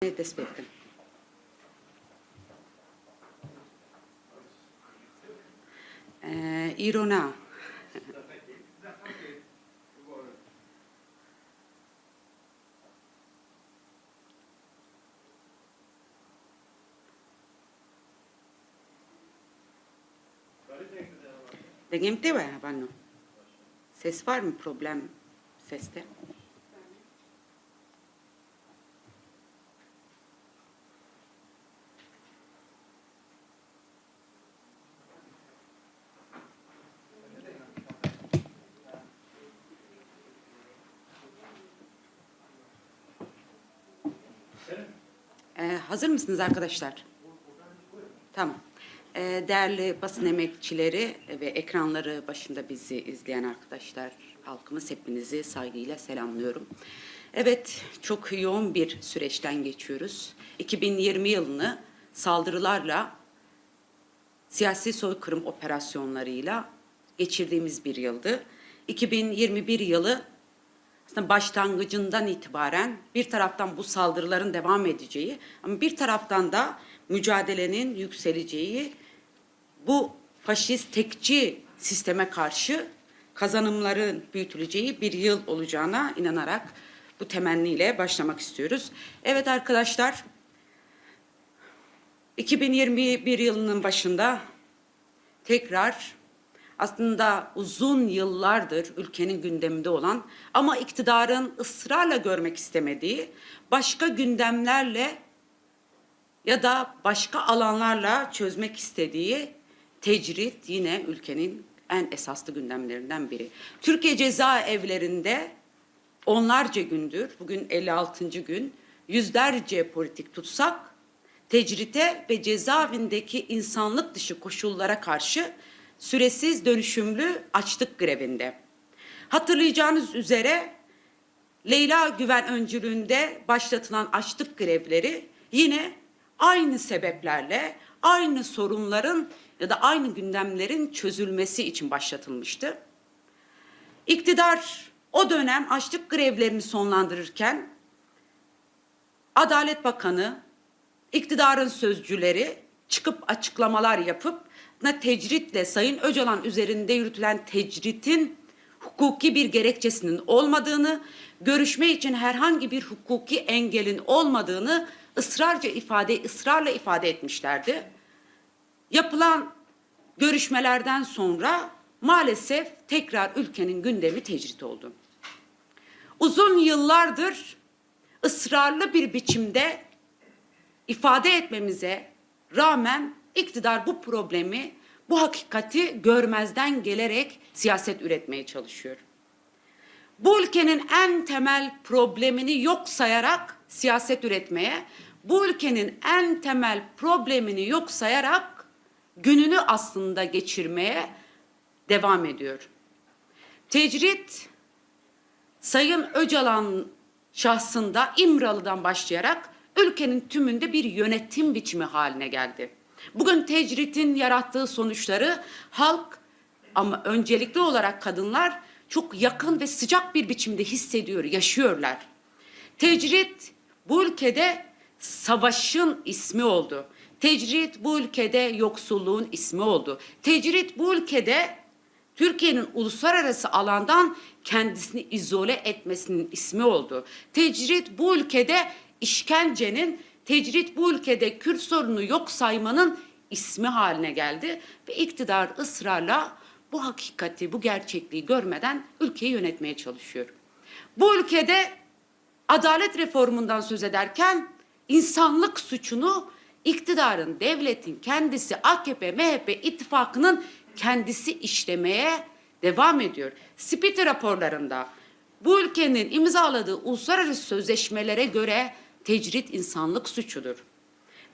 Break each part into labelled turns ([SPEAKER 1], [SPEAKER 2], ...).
[SPEAKER 1] tespit ettim. Ee, İrona. Dengem te var Vanno. Ses var mı problem seste? Ee, hazır mısınız arkadaşlar? Tamam. Ee, değerli basın emekçileri ve ekranları başında bizi izleyen arkadaşlar, halkımız hepinizi saygıyla selamlıyorum. Evet, çok yoğun bir süreçten geçiyoruz. 2020 yılını saldırılarla, siyasi soykırım operasyonlarıyla geçirdiğimiz bir yıldı. 2021 yılı aslında başlangıcından itibaren bir taraftan bu saldırıların devam edeceği ama bir taraftan da mücadelenin yükseleceği bu faşist tekçi sisteme karşı kazanımların büyütüleceği bir yıl olacağına inanarak bu temenniyle başlamak istiyoruz. Evet arkadaşlar 2021 yılının başında tekrar aslında uzun yıllardır ülkenin gündeminde olan ama iktidarın ısrarla görmek istemediği başka gündemlerle ya da başka alanlarla çözmek istediği tecrit yine ülkenin en esaslı gündemlerinden biri. Türkiye cezaevlerinde onlarca gündür, bugün 56. gün, yüzlerce politik tutsak, tecrite ve cezaevindeki insanlık dışı koşullara karşı süresiz dönüşümlü açlık grevinde. Hatırlayacağınız üzere Leyla Güven öncülüğünde başlatılan açlık grevleri yine aynı sebeplerle, aynı sorunların ya da aynı gündemlerin çözülmesi için başlatılmıştı. İktidar o dönem açlık grevlerini sonlandırırken Adalet Bakanı, iktidarın sözcüleri çıkıp açıklamalar yapıp tecritle Sayın Öcalan üzerinde yürütülen tecritin hukuki bir gerekçesinin olmadığını, görüşme için herhangi bir hukuki engelin olmadığını ısrarca ifade, ısrarla ifade etmişlerdi. Yapılan görüşmelerden sonra maalesef tekrar ülkenin gündemi tecrit oldu. Uzun yıllardır ısrarlı bir biçimde ifade etmemize rağmen iktidar bu problemi, bu hakikati görmezden gelerek siyaset üretmeye çalışıyor. Bu ülkenin en temel problemini yok sayarak siyaset üretmeye, bu ülkenin en temel problemini yok sayarak gününü aslında geçirmeye devam ediyor. Tecrit Sayın Öcalan şahsında İmralı'dan başlayarak ülkenin tümünde bir yönetim biçimi haline geldi. Bugün tecritin yarattığı sonuçları halk ama öncelikli olarak kadınlar çok yakın ve sıcak bir biçimde hissediyor, yaşıyorlar. Tecrit bu ülkede savaşın ismi oldu. Tecrit bu ülkede yoksulluğun ismi oldu. Tecrit bu ülkede Türkiye'nin uluslararası alandan kendisini izole etmesinin ismi oldu. Tecrit bu ülkede işkencenin, tecrit bu ülkede Kürt sorunu yok saymanın ismi haline geldi ve iktidar ısrarla bu hakikati, bu gerçekliği görmeden ülkeyi yönetmeye çalışıyor. Bu ülkede adalet reformundan söz ederken insanlık suçunu iktidarın, devletin kendisi AKP, MHP ittifakının kendisi işlemeye devam ediyor. Spiti raporlarında bu ülkenin imzaladığı uluslararası sözleşmelere göre tecrit insanlık suçudur.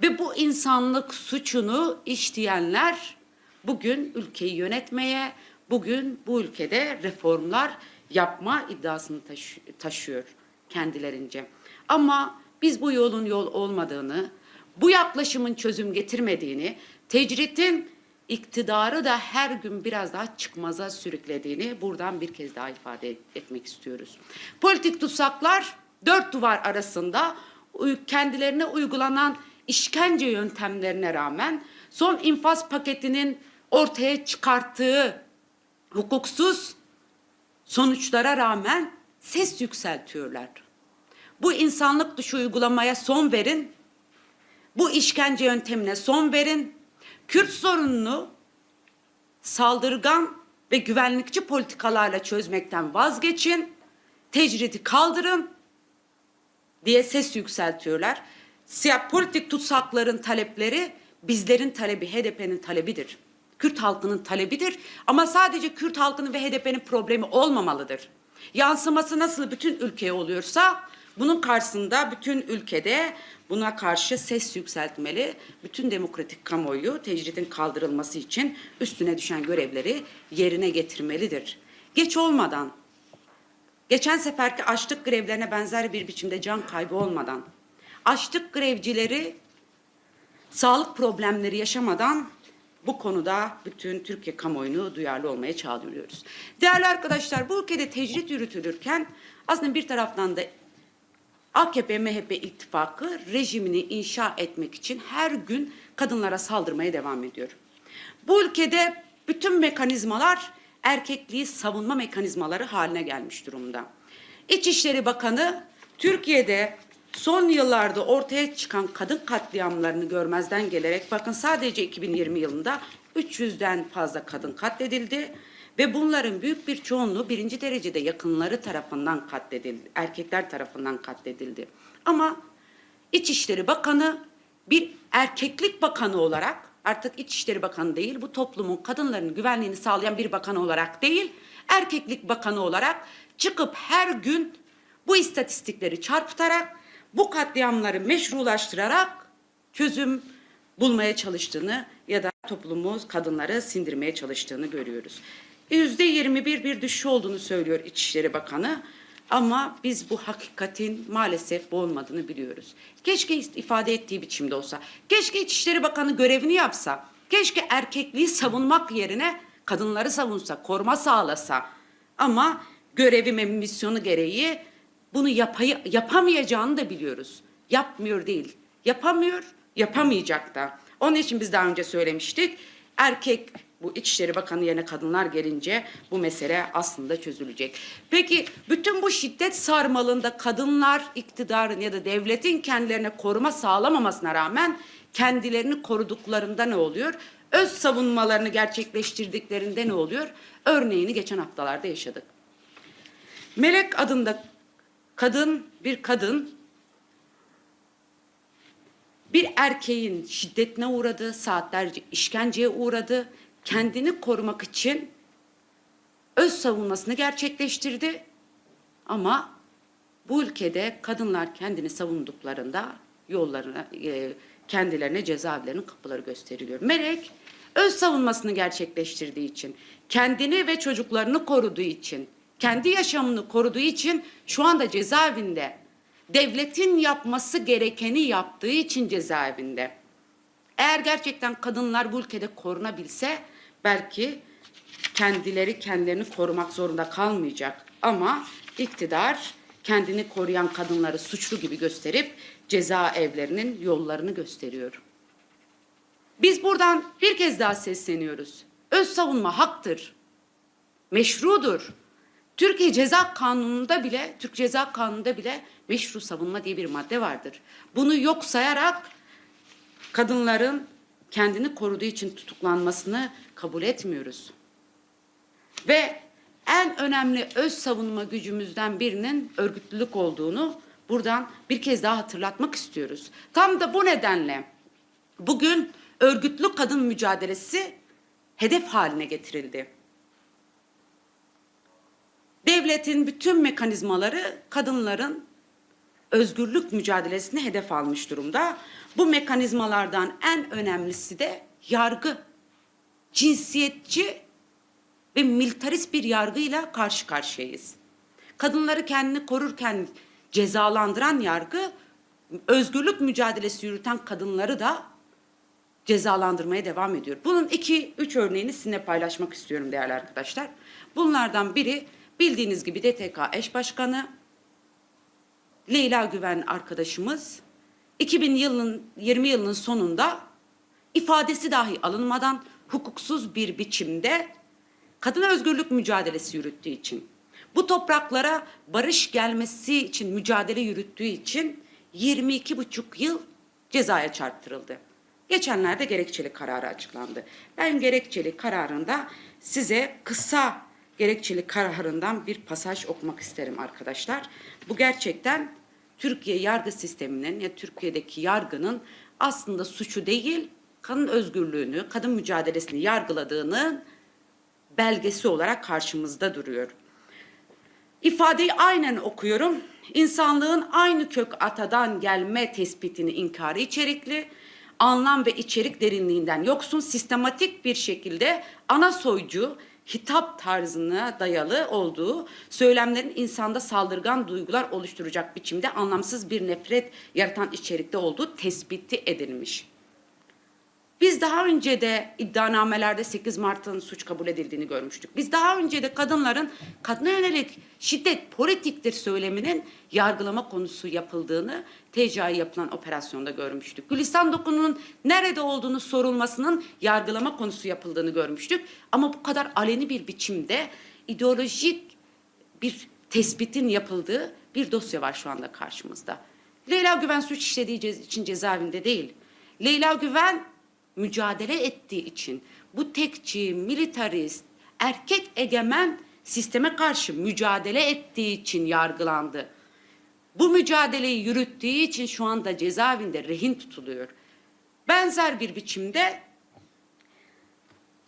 [SPEAKER 1] Ve bu insanlık suçunu işleyenler bugün ülkeyi yönetmeye, bugün bu ülkede reformlar yapma iddiasını taşı taşıyor kendilerince. Ama biz bu yolun yol olmadığını, bu yaklaşımın çözüm getirmediğini, tecritin iktidarı da her gün biraz daha çıkmaza sürüklediğini buradan bir kez daha ifade etmek istiyoruz. Politik tutsaklar dört duvar arasında kendilerine uygulanan işkence yöntemlerine rağmen son infaz paketinin ortaya çıkarttığı hukuksuz sonuçlara rağmen ses yükseltiyorlar. Bu insanlık dışı uygulamaya son verin. Bu işkence yöntemine son verin. Kürt sorununu saldırgan ve güvenlikçi politikalarla çözmekten vazgeçin. Tecridi kaldırın diye ses yükseltiyorlar. Siyah politik tutsakların talepleri bizlerin talebi, HDP'nin talebidir. Kürt halkının talebidir ama sadece Kürt halkının ve HDP'nin problemi olmamalıdır. Yansıması nasıl bütün ülkeye oluyorsa bunun karşısında bütün ülkede buna karşı ses yükseltmeli. Bütün demokratik kamuoyu tecridin kaldırılması için üstüne düşen görevleri yerine getirmelidir. Geç olmadan Geçen seferki açlık grevlerine benzer bir biçimde can kaybı olmadan, açlık grevcileri sağlık problemleri yaşamadan bu konuda bütün Türkiye kamuoyunu duyarlı olmaya çağırıyoruz. Değerli arkadaşlar bu ülkede tecrit yürütülürken aslında bir taraftan da AKP MHP ittifakı rejimini inşa etmek için her gün kadınlara saldırmaya devam ediyor. Bu ülkede bütün mekanizmalar erkekliği savunma mekanizmaları haline gelmiş durumda. İçişleri Bakanı Türkiye'de son yıllarda ortaya çıkan kadın katliamlarını görmezden gelerek bakın sadece 2020 yılında 300'den fazla kadın katledildi ve bunların büyük bir çoğunluğu birinci derecede yakınları tarafından katledildi, erkekler tarafından katledildi. Ama İçişleri Bakanı bir erkeklik bakanı olarak artık İçişleri Bakanı değil bu toplumun kadınların güvenliğini sağlayan bir bakan olarak değil erkeklik bakanı olarak çıkıp her gün bu istatistikleri çarpıtarak bu katliamları meşrulaştırarak çözüm bulmaya çalıştığını ya da toplumumuz kadınları sindirmeye çalıştığını görüyoruz. Yüzde 21 bir düşüş olduğunu söylüyor İçişleri Bakanı. Ama biz bu hakikatin maalesef bu olmadığını biliyoruz. Keşke ifade ettiği biçimde olsa. Keşke İçişleri Bakanı görevini yapsa. Keşke erkekliği savunmak yerine kadınları savunsa, koruma sağlasa. Ama görevi ve misyonu gereği bunu yapayı, yapamayacağını da biliyoruz. Yapmıyor değil. Yapamıyor, yapamayacak da. Onun için biz daha önce söylemiştik. Erkek bu İçişleri Bakanı yerine kadınlar gelince bu mesele aslında çözülecek. Peki bütün bu şiddet sarmalında kadınlar iktidarın ya da devletin kendilerine koruma sağlamamasına rağmen kendilerini koruduklarında ne oluyor? Öz savunmalarını gerçekleştirdiklerinde ne oluyor? Örneğini geçen haftalarda yaşadık. Melek adında kadın bir kadın bir erkeğin şiddetine uğradı, saatlerce işkenceye uğradı. Kendini korumak için öz savunmasını gerçekleştirdi. Ama bu ülkede kadınlar kendini savunduklarında yollarına e, kendilerine cezaevlerinin kapıları gösteriliyor. Melek öz savunmasını gerçekleştirdiği için, kendini ve çocuklarını koruduğu için, kendi yaşamını koruduğu için şu anda cezaevinde devletin yapması gerekeni yaptığı için cezaevinde. Eğer gerçekten kadınlar bu ülkede korunabilse belki kendileri kendilerini korumak zorunda kalmayacak. Ama iktidar kendini koruyan kadınları suçlu gibi gösterip cezaevlerinin yollarını gösteriyor. Biz buradan bir kez daha sesleniyoruz. Öz savunma haktır. Meşrudur. Türkiye Ceza Kanunu'nda bile, Türk Ceza Kanunu'nda bile meşru savunma diye bir madde vardır. Bunu yok sayarak kadınların kendini koruduğu için tutuklanmasını kabul etmiyoruz. Ve en önemli öz savunma gücümüzden birinin örgütlülük olduğunu buradan bir kez daha hatırlatmak istiyoruz. Tam da bu nedenle bugün örgütlü kadın mücadelesi hedef haline getirildi. Devletin bütün mekanizmaları kadınların özgürlük mücadelesini hedef almış durumda. Bu mekanizmalardan en önemlisi de yargı. Cinsiyetçi ve militarist bir yargıyla karşı karşıyayız. Kadınları kendini korurken cezalandıran yargı, özgürlük mücadelesi yürüten kadınları da cezalandırmaya devam ediyor. Bunun iki, üç örneğini sizinle paylaşmak istiyorum değerli arkadaşlar. Bunlardan biri bildiğiniz gibi DTK eş başkanı Leyla Güven arkadaşımız 2000 yılın 20 yılının sonunda ifadesi dahi alınmadan hukuksuz bir biçimde kadın özgürlük mücadelesi yürüttüğü için, bu topraklara barış gelmesi için mücadele yürüttüğü için 22 buçuk yıl cezaya çarptırıldı. Geçenlerde gerekçeli kararı açıklandı. Ben gerekçeli kararında size kısa gerekçeli kararından bir pasaj okumak isterim arkadaşlar. Bu gerçekten Türkiye yargı sisteminin ya Türkiye'deki yargının aslında suçu değil, kadın özgürlüğünü, kadın mücadelesini yargıladığının belgesi olarak karşımızda duruyor. İfadeyi aynen okuyorum. İnsanlığın aynı kök atadan gelme tespitini inkarı içerikli, anlam ve içerik derinliğinden yoksun sistematik bir şekilde ana soycu hitap tarzına dayalı olduğu söylemlerin insanda saldırgan duygular oluşturacak biçimde anlamsız bir nefret yaratan içerikte olduğu tespiti edilmiş. Biz daha önce de iddianamelerde 8 Mart'ın suç kabul edildiğini görmüştük. Biz daha önce de kadınların kadına yönelik şiddet politiktir söyleminin yargılama konusu yapıldığını TCA'ya yapılan operasyonda görmüştük. Gülistan Dokunu'nun nerede olduğunu sorulmasının yargılama konusu yapıldığını görmüştük. Ama bu kadar aleni bir biçimde ideolojik bir tespitin yapıldığı bir dosya var şu anda karşımızda. Leyla Güven suç işlediği için cezaevinde değil. Leyla Güven mücadele ettiği için bu tekçi, militarist, erkek egemen sisteme karşı mücadele ettiği için yargılandı. Bu mücadeleyi yürüttüğü için şu anda cezaevinde rehin tutuluyor. Benzer bir biçimde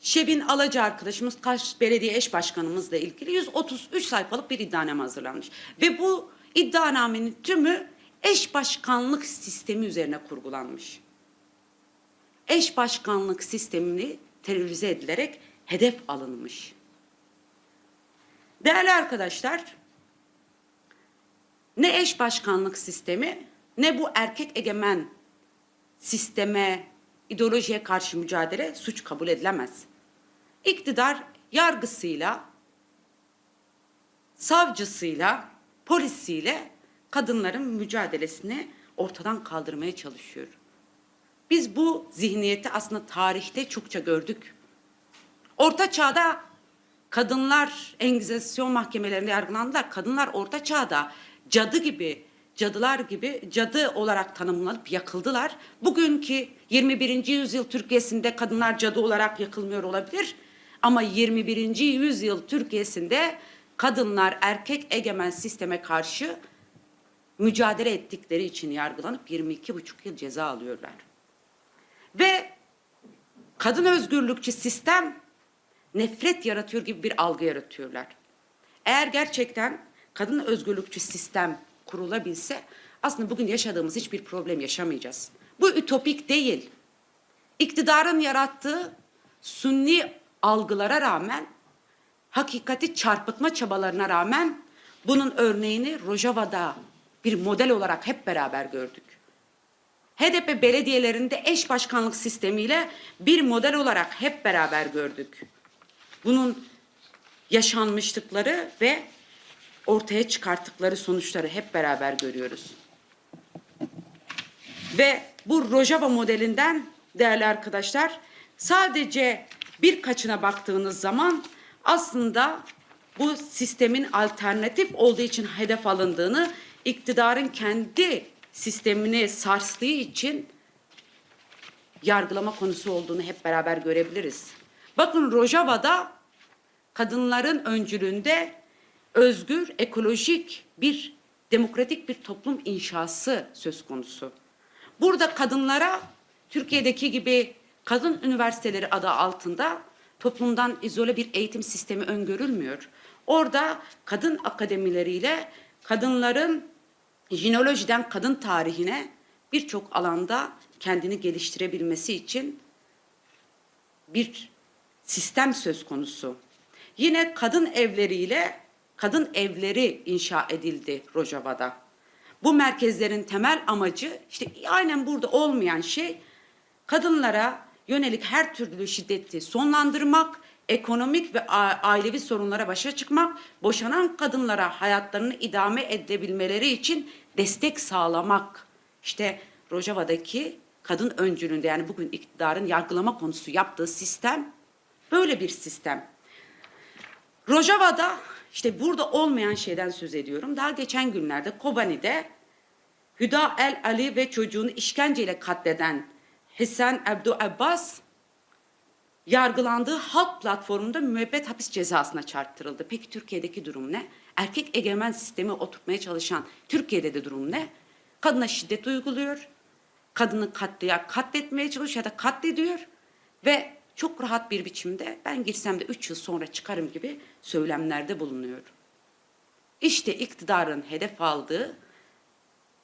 [SPEAKER 1] Şebin Alaca arkadaşımız Kaş Belediye Eş Başkanımızla ilgili 133 sayfalık bir iddianame hazırlanmış. Ve bu iddianamenin tümü eş başkanlık sistemi üzerine kurgulanmış. Eş başkanlık sistemini terörize edilerek hedef alınmış. Değerli arkadaşlar, ne eş başkanlık sistemi ne bu erkek egemen sisteme, ideolojiye karşı mücadele suç kabul edilemez. İktidar yargısıyla, savcısıyla, polisiyle kadınların mücadelesini ortadan kaldırmaya çalışıyor. Biz bu zihniyeti aslında tarihte çokça gördük. Orta çağda kadınlar Engizisyon mahkemelerinde yargılandılar. Kadınlar orta çağda cadı gibi, cadılar gibi cadı olarak tanımlanıp yakıldılar. Bugünkü 21. yüzyıl Türkiye'sinde kadınlar cadı olarak yakılmıyor olabilir. Ama 21. yüzyıl Türkiye'sinde kadınlar erkek egemen sisteme karşı mücadele ettikleri için yargılanıp 22,5 yıl ceza alıyorlar. Ve kadın özgürlükçü sistem nefret yaratıyor gibi bir algı yaratıyorlar. Eğer gerçekten kadın özgürlükçü sistem kurulabilse aslında bugün yaşadığımız hiçbir problem yaşamayacağız. Bu ütopik değil. İktidarın yarattığı sunni algılara rağmen hakikati çarpıtma çabalarına rağmen bunun örneğini Rojava'da bir model olarak hep beraber gördük. HDP belediyelerinde eş başkanlık sistemiyle bir model olarak hep beraber gördük. Bunun yaşanmışlıkları ve ortaya çıkarttıkları sonuçları hep beraber görüyoruz. Ve bu Rojava modelinden değerli arkadaşlar sadece birkaçına baktığınız zaman aslında bu sistemin alternatif olduğu için hedef alındığını iktidarın kendi sistemini sarstığı için yargılama konusu olduğunu hep beraber görebiliriz. Bakın Rojava'da kadınların öncülüğünde özgür, ekolojik bir demokratik bir toplum inşası söz konusu. Burada kadınlara Türkiye'deki gibi kadın üniversiteleri adı altında toplumdan izole bir eğitim sistemi öngörülmüyor. Orada kadın akademileriyle kadınların jinolojiden kadın tarihine birçok alanda kendini geliştirebilmesi için bir sistem söz konusu. Yine kadın evleriyle kadın evleri inşa edildi Rojava'da. Bu merkezlerin temel amacı işte aynen burada olmayan şey kadınlara yönelik her türlü şiddeti sonlandırmak, ekonomik ve ailevi sorunlara başa çıkmak, boşanan kadınlara hayatlarını idame edebilmeleri için destek sağlamak. İşte Rojava'daki kadın öncülüğünde yani bugün iktidarın yargılama konusu yaptığı sistem böyle bir sistem. Rojava'da işte burada olmayan şeyden söz ediyorum. Daha geçen günlerde Kobani'de Hüda El Ali ve çocuğunu işkenceyle katleden Hasan Abdu Abbas yargılandığı halk platformunda müebbet hapis cezasına çarptırıldı. Peki Türkiye'deki durum ne? Erkek egemen sistemi oturtmaya çalışan Türkiye'de de durum ne? Kadına şiddet uyguluyor. Kadını katliya katletmeye çalışıyor ya da katlediyor ve çok rahat bir biçimde ben girsem de 3 yıl sonra çıkarım gibi söylemlerde bulunuyor. İşte iktidarın hedef aldığı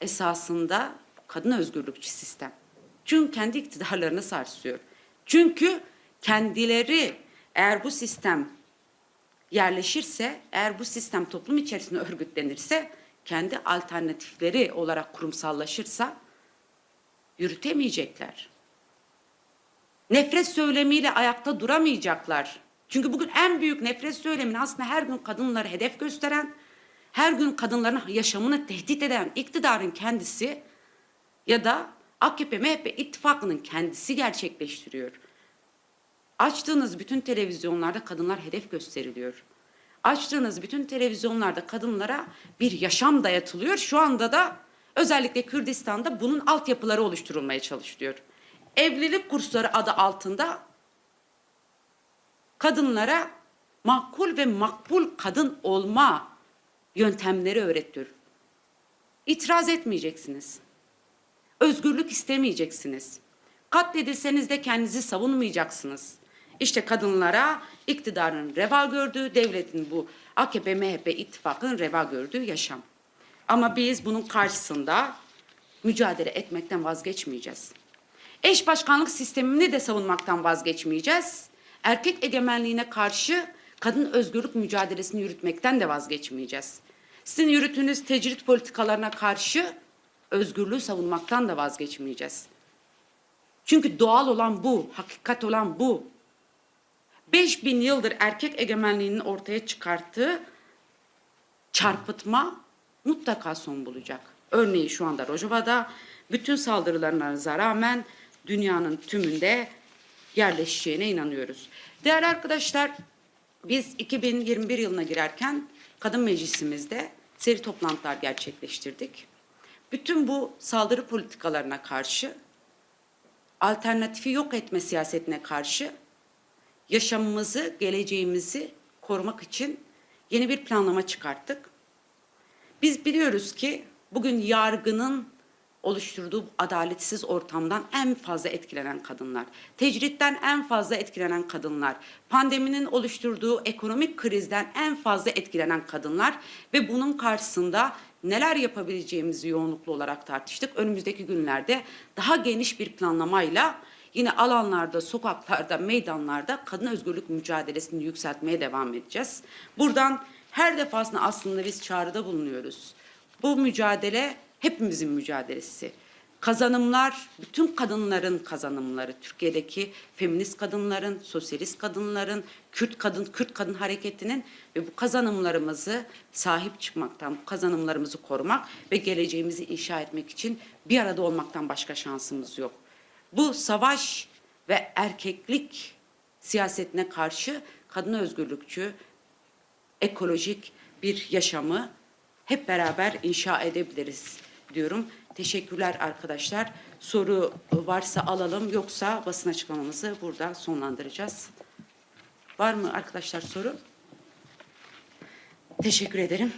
[SPEAKER 1] esasında kadın özgürlükçü sistem. Çünkü kendi iktidarlarını sarsıyor. Çünkü kendileri eğer bu sistem yerleşirse, eğer bu sistem toplum içerisinde örgütlenirse, kendi alternatifleri olarak kurumsallaşırsa yürütemeyecekler. Nefret söylemiyle ayakta duramayacaklar. Çünkü bugün en büyük nefret söylemini aslında her gün kadınları hedef gösteren, her gün kadınların yaşamını tehdit eden iktidarın kendisi ya da AKP MHP ittifakının kendisi gerçekleştiriyor. Açtığınız bütün televizyonlarda kadınlar hedef gösteriliyor. Açtığınız bütün televizyonlarda kadınlara bir yaşam dayatılıyor. Şu anda da özellikle Kürdistan'da bunun altyapıları oluşturulmaya çalışılıyor. Evlilik kursları adı altında kadınlara makul ve makbul kadın olma yöntemleri öğretiyor. İtiraz etmeyeceksiniz. Özgürlük istemeyeceksiniz. Katledilseniz de kendinizi savunmayacaksınız. İşte kadınlara iktidarın reva gördüğü, devletin bu AKP, MHP ittifakının reva gördüğü yaşam. Ama biz bunun karşısında mücadele etmekten vazgeçmeyeceğiz. Eş başkanlık sistemini de savunmaktan vazgeçmeyeceğiz. Erkek egemenliğine karşı kadın özgürlük mücadelesini yürütmekten de vazgeçmeyeceğiz. Sizin yürüttüğünüz tecrit politikalarına karşı özgürlüğü savunmaktan da vazgeçmeyeceğiz. Çünkü doğal olan bu, hakikat olan bu. 5000 yıldır erkek egemenliğinin ortaya çıkarttığı çarpıtma mutlaka son bulacak. Örneğin şu anda Rojava'da bütün saldırılarına rağmen dünyanın tümünde yerleşeceğine inanıyoruz. Değerli arkadaşlar, biz 2021 yılına girerken Kadın Meclisimizde seri toplantılar gerçekleştirdik. Bütün bu saldırı politikalarına karşı, alternatifi yok etme siyasetine karşı yaşamımızı, geleceğimizi korumak için yeni bir planlama çıkarttık. Biz biliyoruz ki bugün yargının oluşturduğu adaletsiz ortamdan en fazla etkilenen kadınlar, tecritten en fazla etkilenen kadınlar, pandeminin oluşturduğu ekonomik krizden en fazla etkilenen kadınlar ve bunun karşısında neler yapabileceğimizi yoğunluklu olarak tartıştık. Önümüzdeki günlerde daha geniş bir planlamayla yine alanlarda, sokaklarda, meydanlarda kadın özgürlük mücadelesini yükseltmeye devam edeceğiz. Buradan her defasında aslında biz çağrıda bulunuyoruz. Bu mücadele hepimizin mücadelesi. Kazanımlar, bütün kadınların kazanımları, Türkiye'deki feminist kadınların, sosyalist kadınların, Kürt kadın, Kürt kadın hareketinin ve bu kazanımlarımızı sahip çıkmaktan, bu kazanımlarımızı korumak ve geleceğimizi inşa etmek için bir arada olmaktan başka şansımız yok. Bu savaş ve erkeklik siyasetine karşı kadın özgürlükçü, ekolojik bir yaşamı hep beraber inşa edebiliriz diyorum. Teşekkürler arkadaşlar. Soru varsa alalım yoksa basın açıklamamızı burada sonlandıracağız. Var mı arkadaşlar soru? Teşekkür ederim.